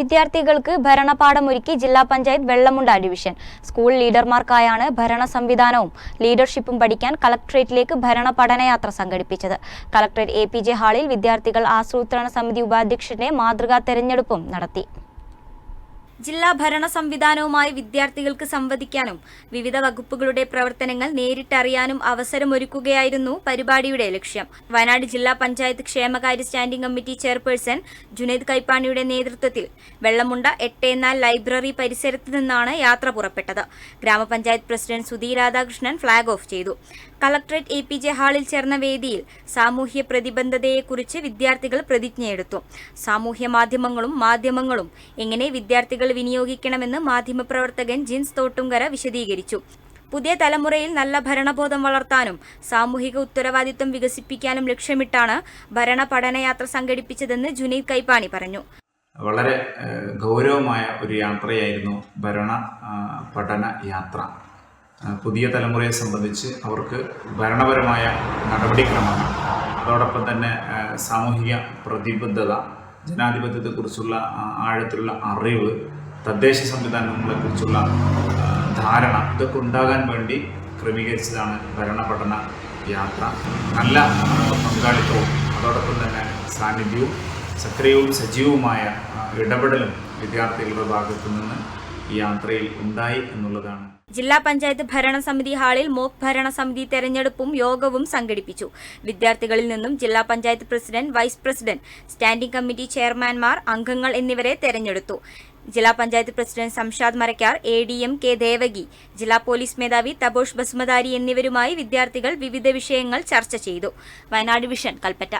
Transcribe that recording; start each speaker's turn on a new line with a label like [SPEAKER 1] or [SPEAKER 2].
[SPEAKER 1] വിദ്യാർത്ഥികൾക്ക് ഭരണപാഠമൊരുക്കി ജില്ലാ പഞ്ചായത്ത് വെള്ളമുണ്ട ഡിവിഷൻ. സ്കൂൾ ലീഡർമാർക്കായാണ് ഭരണ സംവിധാനവും ലീഡർഷിപ്പും പഠിക്കാൻ കളക്ട്രേറ്റിലേക്ക് ഭരണ പഠനയാത്ര സംഘടിപ്പിച്ചത്. കളക്ടറേറ്റ് എ ഹാളിൽ വിദ്യാർത്ഥികൾ ആസൂത്രണ സമിതി ഉപാധ്യക്ഷന്റെ മാതൃകാ തെരഞ്ഞെടുപ്പും നടത്തി. ജില്ലാ ഭരണ സംവിധാനവുമായി വിദ്യാർത്ഥികൾക്ക് സംവദിക്കാനും വിവിധ വകുപ്പുകളുടെ പ്രവർത്തനങ്ങൾ നേരിട്ടറിയാനും അവസരമൊരുക്കുകയായിരുന്നു പരിപാടിയുടെ ലക്ഷ്യം. വയനാട് ജില്ലാ പഞ്ചായത്ത് ക്ഷേമകാര്യ സ്റ്റാൻഡിംഗ് കമ്മിറ്റി ചെയർപേഴ്സൺ ജുനൈദ് കൈപ്പാണിയുടെ നേതൃത്വത്തിൽ വെള്ളമുണ്ട എട്ടേനാൽ ലൈബ്രറി പരിസരത്ത് നിന്നാണ് യാത്ര പുറപ്പെട്ടത്. ഗ്രാമപഞ്ചായത്ത് president Sudhi Radhakrishnan flag off ചെയ്തു. കളക്ടറേറ്റ് എ പി ജെ ഹാളിൽ ചേർന്ന വേദിയിൽ സാമൂഹ്യ പ്രതിബദ്ധതയെക്കുറിച്ച് വിദ്യാർത്ഥികൾ പ്രതിജ്ഞയെടുത്തു. സാമൂഹ്യ മാധ്യമങ്ങളും മാധ്യമങ്ങളും എങ്ങനെ വിദ്യാർത്ഥികൾ വിനിയോഗിക്കണമെന്ന് മാധ്യമപ്രവർത്തകൻ ജിൻസ് തോട്ടുങ്കര വിശദീകരിച്ചു. പുതിയ തലമുറയിൽ നല്ല ഭരണബോധം വളർത്താനും സാമൂഹിക ഉത്തരവാദിത്വം വികസിപ്പിക്കാനും ലക്ഷ്യമിട്ടാണ് ഭരണ പഠനയാത്ര സംഘടിപ്പിച്ചതെന്ന് ജുനൈദ് കൈപ്പാണി പറഞ്ഞു.
[SPEAKER 2] വളരെ ഗൗരവമായ ഒരു യാത്രയായിരുന്നു ഭരണ പഠന യാത്ര. പുതിയ തലമുറയെ സംബന്ധിച്ച് അവർക്ക് ഭരണപരമായ നടപടിക്രമങ്ങൾ അതോടൊപ്പം തന്നെ സാമൂഹിക പ്രതിബദ്ധത ജനാധിപത്യത്തെക്കുറിച്ചുള്ള ആഴത്തിലുള്ള അറിവ് തദ്ദേശ സംവിധാനങ്ങളെക്കുറിച്ചുള്ള ധാരണ ഇതൊക്കെ ഉണ്ടാകാൻ വേണ്ടി ക്രമീകരിച്ചതാണ് ഭരണപഠന യാത്ര. നല്ല പങ്കാളിത്തവും അതോടൊപ്പം തന്നെ സാന്നിധ്യവും സക്രിയവും സജീവവുമായ ഇടപെടലും വിദ്യാർത്ഥികളുടെ ഭാഗത്തു നിന്ന് യാത്രയിൽ ഉണ്ടായി എന്നുള്ളതാണ്.
[SPEAKER 1] ജില്ലാ പഞ്ചായത്ത് ഭരണസമിതി ഹാളിൽ മോക്ക് ഭരണസമിതി തെരഞ്ഞെടുപ്പും യോഗവും സംഘടിപ്പിച്ചു. വിദ്യാർത്ഥികളിൽ നിന്നും ജില്ലാ panchayat president vice president standing committee ചെയർമാൻമാർ അംഗങ്ങൾ എന്നിവരെ തെരഞ്ഞെടുത്തു. ജില്ലാ panchayat president Samshad Marakkar A D M K Devaki ജില്ലാ പോലീസ് മേധാവി തബോഷ് ബസുമതാരി എന്നിവരുമായി വിദ്യാർത്ഥികൾ വിവിധ വിഷയങ്ങൾ ചർച്ച ചെയ്തു. വയനാട് വിഷൻ കൽപ്പറ്റ.